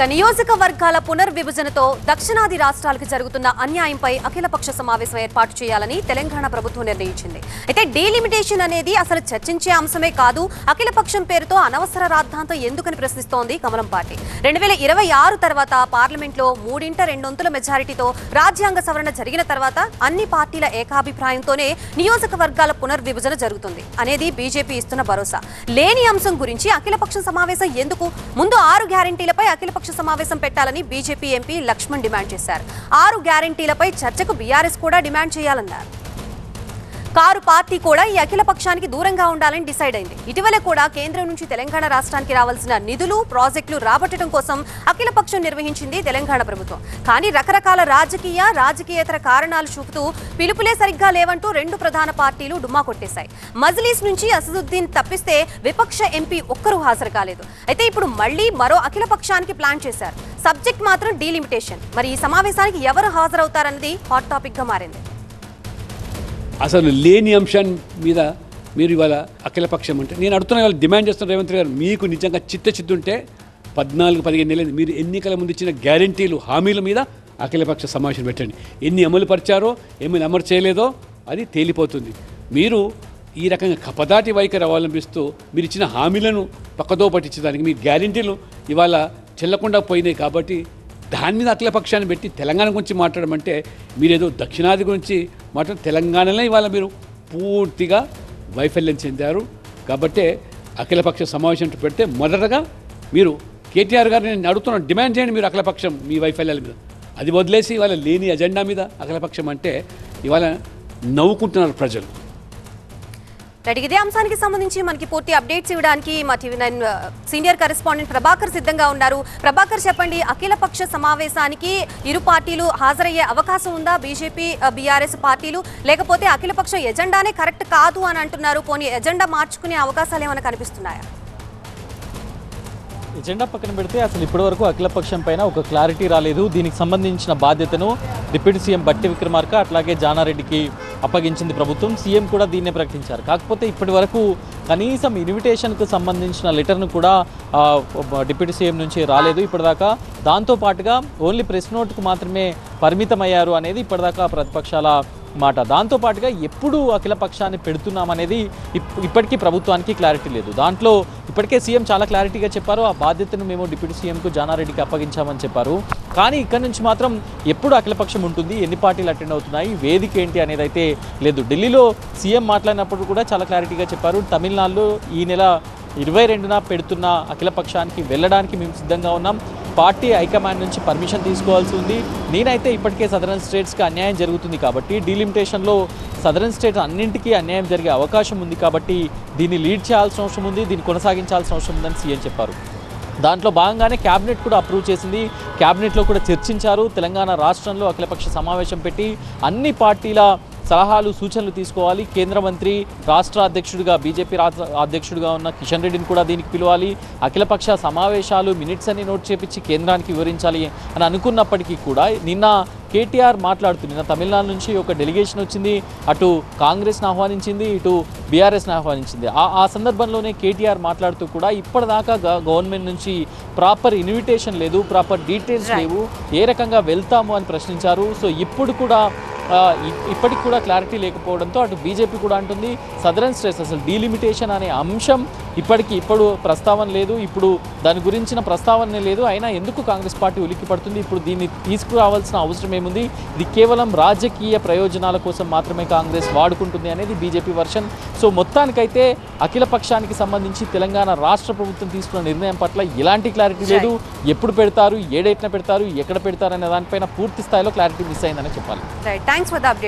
ఇక నియోజకవర్గాల పునర్విభజనతో దక్షిణాది రాష్ట్రాలకు జరుగుతున్న అన్యాయంపై అఖిలపక్ష సమావేశం ఏర్పాటు చేయాలని తెలంగాణ ప్రభుత్వం నిర్ణయించింది. అయితే డీలిమిటేషన్ అనేది అసలు చర్చించే అంశమే కాదు అఖిలపక్షం పేరుతో అనవసర రాద్ధాంతం ఎందుకని ప్రశ్నిస్తోంది కమలం పార్టీ. రెండు వేల ఇరవై ఆరు తర్వాత పార్లమెంట్లో మూడింట రెండొంతుల మెజారిటీతో రాజ్యాంగ సవరణ జరిగిన తర్వాత అన్ని పార్టీల ఏకాభిప్రాయంతోనే నియోజకవర్గాల పునర్విభజన జరుగుతుంది అనేది బీజేపీ ఇస్తున్న భరోసా. లేని అంశం గురించి అఖిలపక్షం సమావేశం ఎందుకు? ముందు ఆరు గ్యారంటీలపై అఖిలపక్ష సమావేశం పెట్టాలని బీజేపీ ఎంపీ లక్ష్మణ్ డిమాండ్ చేశారు. ఆరు గ్యారంటీలపై చర్చకు బీఆర్ఎస్ కూడా డిమాండ్ చేయాలన్నారు. కారు పార్టీ కూడా ఈ అఖిల పక్షానికి దూరంగా ఉండాలని డిసైడ్ అయింది. ఇటీవల కూడా కేంద్రం నుంచి తెలంగాణ రాష్ట్రానికి రావాల్సిన నిధులు ప్రాజెక్టులు రాబట్టడం కోసం అఖిల పక్షం నిర్వహించింది తెలంగాణ ప్రభుత్వం. కానీ రకరకాల రాజకీయ రాజకీయేతర కారణాలు చూపుతూ పిలుపులే సరిగ్గా లేవంటూ రెండు ప్రధాన పార్టీలు డుమ్మా కొట్టేశాయి. మజ్లీస్ నుంచి అసదుద్దీన్ తప్పిస్తే విపక్ష ఎంపీ ఒక్కరూ హాజరు కాలేదు. అయితే ఇప్పుడు మళ్ళీ మరో అఖిల పక్షానికి ప్లాన్ చేశారు. సబ్జెక్ట్ మాత్రం డీలిమిటేషన్. మరి ఈ సమావేశానికి ఎవరు హాజరవుతారన్నది హాట్ టాపిక్గా మారింది. అసలు లేని అంశం మీద మీరు ఇవాళ అఖిలపక్షం అంటే నేను అడుగుతున్నా ఇవాళ డిమాండ్ చేస్తున్న రేవంత్ గారు మీకు నిజంగా చిత్తచిత్తు ఉంటే పద్నాలుగు పదిహేను నెలలు మీరు ఎన్నికల ముందు ఇచ్చిన గ్యారంటీలు హామీల మీద అఖిలపక్ష సమావేశం పెట్టండి. ఎన్ని అమలు పరిచారో ఏమైనా అమలు చేయలేదో అది తేలిపోతుంది. మీరు ఈ రకంగా కపదాటి వైఖరి అవలంబిస్తూ మీరు ఇచ్చిన హామీలను పక్కదో పట్టించడానికి మీ గ్యారంటీలు ఇవాళ చెల్లకుండా పోయినాయి కాబట్టి దాని మీద అఖిలపక్షాన్ని పెట్టి తెలంగాణ గురించి మాట్లాడమంటే మీరేదో దక్షిణాది గురించి మాట్లాడి తెలంగాణలో ఇవాళ మీరు పూర్తిగా వైఫల్యం చెందారు. కాబట్టే అఖిలపక్ష సమావేశం పెడితే మొదటగా మీరు కేటీఆర్ గారిని నేను అడుగుతున్నాను డిమాండ్ చేయండి మీరు అఖిలపక్షం మీ వైఫల్యాల మీద. అది వదిలేసి ఇవాళ లేని అజెండా మీద అఖిలపక్షం అంటే ఇవాళ నవ్వుకుంటున్నారు ప్రజలు. రైట్ ఇదే అంశానికి సంబంధించి మనకి పూర్తి అప్డేట్స్ ఇవ్వడానికి మా TV nine senior correspondent Prabhakar సిద్ధంగా ఉన్నారు. ప్రభాకర్ చెప్పండి అఖిలపక్ష సమావేశానికి ఇరు పార్టీలు హాజరయ్యే అవకాశం ఉందా? బీజేపీ బీఆర్ఎస్ పార్టీలు? లేకపోతే అఖిలపక్ష ఎజెండానే కరెక్ట్ కాదు అని అంటున్నారు. పోనీ ఎజెండా మార్చుకునే అవకాశాలు ఏమైనా కనిపిస్తున్నాయా? ఎజెండా పక్కన పెడితే అసలు ఇప్పటివరకు అఖిలపక్షం పైన ఒక క్లారిటీ రాలేదు. దీనికి సంబంధించిన బాధ్యతను డిప్యూటీ సీఎం బట్టి విక్రమార్క అట్లాగే జానారెడ్డికి అప్పగించింది ప్రభుత్వం. సీఎం కూడా దీన్నే ప్రకటించారు. కాకపోతే ఇప్పటి వరకు కనీసం ఇన్విటేషన్కు సంబంధించిన లెటర్ను కూడా డిప్యూటీ సీఎం నుంచి రాలేదు. ఇప్పటిదాకా దాంతో పాటుగా ఓన్లీ ప్రెస్ నోట్కు మాత్రమే పరిమితమయ్యారు అనేది ఇప్పటిదాకా ప్రతిపక్షాల మాట. దాంతో పాటుగా ఎప్పుడు అఖిల పక్షాన్ని పెడుతున్నామనేది ఇప్- ఇప్పటికీ ప్రభుత్వానికి క్లారిటీ లేదు. దాంట్లో ఇప్పటికే సీఎం చాలా క్లారిటీగా చెప్పారు. ఆ బాధ్యతను మేము డిప్యూటీ సీఎంకు జానారెడ్డికి అప్పగించామని చెప్పారు. కానీ ఇక్కడ నుంచి మాత్రం ఎప్పుడు అఖిలపక్షం ఉంటుంది ఎన్ని పార్టీలు అటెండ్ అవుతున్నాయి వేదిక ఏంటి అనేది అయితే లేదు. ఢిల్లీలో సీఎం మాట్లాడినప్పుడు కూడా చాలా క్లారిటీగా చెప్పారు. తమిళనాడులో ఈ నెల ఇరవై రెండున పెడుతున్న అఖిలపక్షానికి వెళ్ళడానికి మేము సిద్ధంగా ఉన్నాం. పార్టీ హైకమాండ్ నుంచి పర్మిషన్ తీసుకోవాల్సి ఉంది. నేనైతే ఇప్పటికే సదరన్ స్టేట్స్కి అన్యాయం జరుగుతుంది కాబట్టి డీలిమిటేషన్లో సదరన్ స్టేట్స్ అన్నింటికీ అన్యాయం జరిగే అవకాశం ఉంది కాబట్టి దీన్ని లీడ్ చేయాల్సిన అవసరం ఉంది దీన్ని కొనసాగించాల్సిన అవసరం ఉందని సీఎం చెప్పారు. దాంట్లో భాగంగానే క్యాబినెట్ కూడా అప్రూవ్ చేసింది. క్యాబినెట్లో కూడా చర్చించారు. తెలంగాణ రాష్ట్రంలో అఖిలపక్ష సమావేశం పెట్టి అన్ని పార్టీల సలహాలు సూచనలు తీసుకోవాలి. కేంద్ర మంత్రి రాష్ట్ర అధ్యక్షుడిగా బీజేపీ రాష్ట్ర అధ్యక్షుడిగా ఉన్న కిషన్ రెడ్డిని కూడా దీనికి పిలవాలి. అఖిలపక్ష సమావేశాలు మినిట్స్ అన్ని నోట్ చేపించి కేంద్రానికి వివరించాలి అని అనుకున్నప్పటికీ కూడా నిన్న కేటీఆర్ మాట్లాడుతూ నిన్న తమిళనాడు నుంచి ఒక డెలిగేషన్ వచ్చింది. అటు కాంగ్రెస్ని ఆహ్వానించింది ఇటు బీఆర్ఎస్ని ఆహ్వానించింది. ఆ ఆ సందర్భంలోనే కేటీఆర్ మాట్లాడుతూ కూడా ఇప్పటిదాకా గవర్నమెంట్ నుంచి ప్రాపర్ ఇన్విటేషన్ లేదు ప్రాపర్ డీటెయిల్స్ లేవు. ఏ రకంగా వెళ్తాము అని ప్రశ్నించారు. సో ఇప్పుడు కూడా ఇప్పటికి కూడా క్లారిటీ లేకపోవడంతో అటు బీజేపీ కూడా అంటుంది సదరన్ స్టేట్స్ అసలు డీలిమిటేషన్ అనే అంశం ఇప్పటికి ఇప్పుడు ప్రస్తావన లేదు. ఇప్పుడు దాని గురించిన ప్రస్తావన లేదు. అయినా ఎందుకు కాంగ్రెస్ పార్టీ ఉలిక్కి పడుతుంది? ఇప్పుడు దీన్ని తీసుకురావాల్సిన అవసరం ఏముంది? ఇది కేవలం రాజకీయ ప్రయోజనాల కోసం మాత్రమే కాంగ్రెస్ వాడుకుంటుంది అనేది బీజేపీ వర్షన్ సో మొత్తానికైతే అఖిల పక్షానికి సంబంధించి తెలంగాణ రాష్ట్ర ప్రభుత్వం తీసుకున్న నిర్ణయం పట్ల ఎలాంటి క్లారిటీ లేదు. ఎప్పుడు పెడతారు? ఏ డేట్న పెడతారు? ఎక్కడ పెడతారు? అనే దానిపైన పూర్తి స్థాయిలో క్లారిటీ మిస్ అయిందని చెప్పాలి. Thanks for the update.